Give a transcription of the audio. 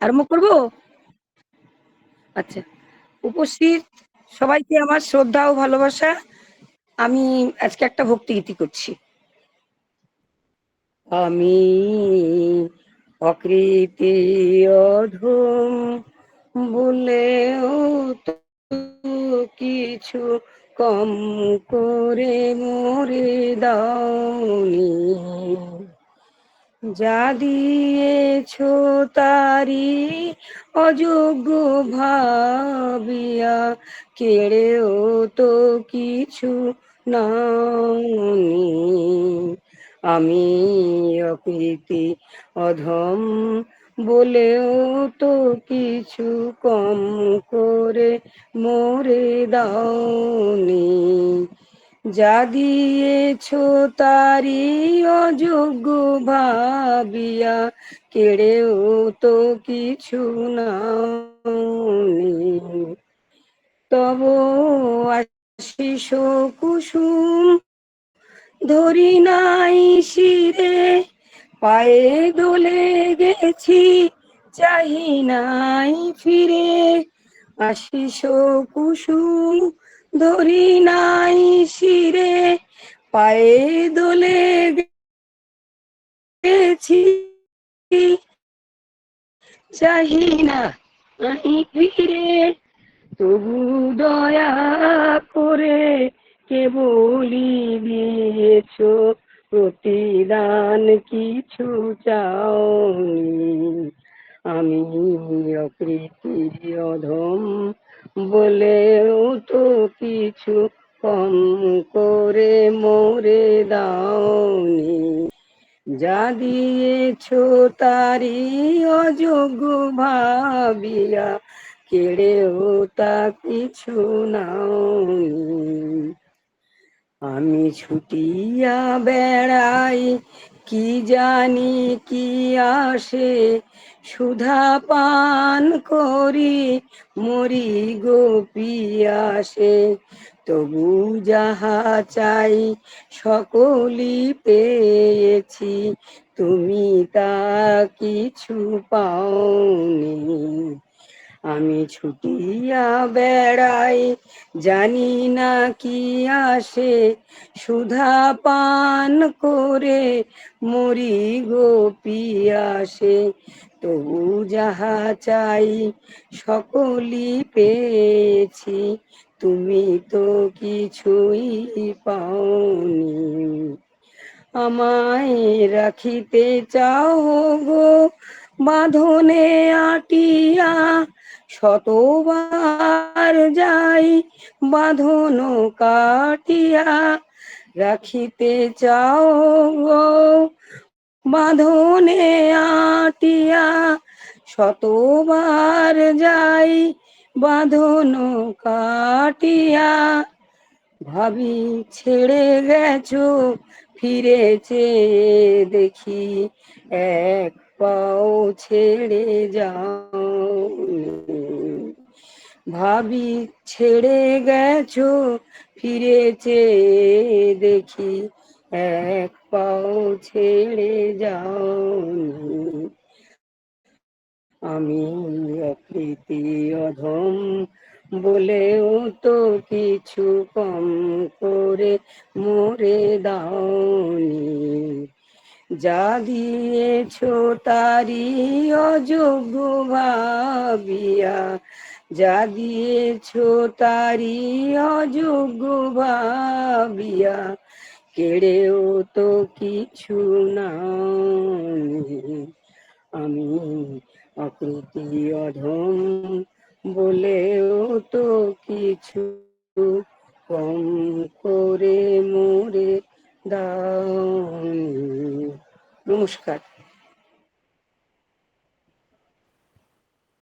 আরম্ভ করব? আচ্ছা। উপস্থিত সবাইকে আমার শ্রদ্ধা ও ভালোবাসা। আমি আজকে একটা ভক্তিগীতি করছি। আমি অকৃতি অধম বলেও কিছু কম করে মরে দাওনি। যা দিয়েছ তারি অযোগ্য ভাবিয়া। কেড়েও তো কিছু নাওনি। আমি অকৃতি অধম বলেও তো কিছু কম করে মরে দাওনি। যা দিয়েছ তারি অযোগ্য ভাবিয়া, কেড়েও তো কিছু না তব আশিস কুসুম ধরি নাই শিরে, পায়ে দোলে গেছি, চাহি নাই ফিরে। আশিস কুসুম ধরি নাই শিরে, পায়ে দোলে গেছি। চাহি না আহি ফিরে, তবু দয়া করে কেবলি দিয়েছ? প্রতিদান কিছু চাওনি। আমি অকৃতি অধম বলেও তো কিছু কম করে মোরে দাওনি। যা দিয়েছ তারি অযোগ্য ভাবিয়া কেড়েও তা কিছু নাওনি। আমি ছুটিয়া বেড়াই কি জানি কি আসে? সুধা পান করি, মরি গোপিয়াসে তবু যাহা চাই সকলি পেয়েছি, তুমি তা কিছু পাওনি। আমি ছুটিয়া বেড়াই, জানি না কি আসে। সুধা পান করে মরি গোপিয়াসে তবু যাহা চাই সকলি পেয়েছি। তুমি তো কিছুই পাওনি। আমায় রাখিতে চাও গো, বাঁধনে আটিয়া শতবার যাই বাঁধন কাটিয়া রাখিতে চাও গো। বাঁধনে আটিয়া শতবার যাই বাঁধন কাটিয়া ভাবি ছেড়ে গেছো, ফিরেছে দেখি এক পাও ছেড়ে যাও ভাবি ছেড়ে গেছো ফিরেছে দেখি এক পাও ছেড়ে যাওনি। আমি অকৃতি অধম বলেও তো কিছু কম করে মরে দাওনি। যা দিয়েছ তারি অযোগ্য ভাবিয়া যা তারি অযোগ্য ভাবিয়া, কেড়েও তো কিছু না আমি অকৃতি অধম বলেও তো কিছু কম করে মোরে দাও। নমস্কার।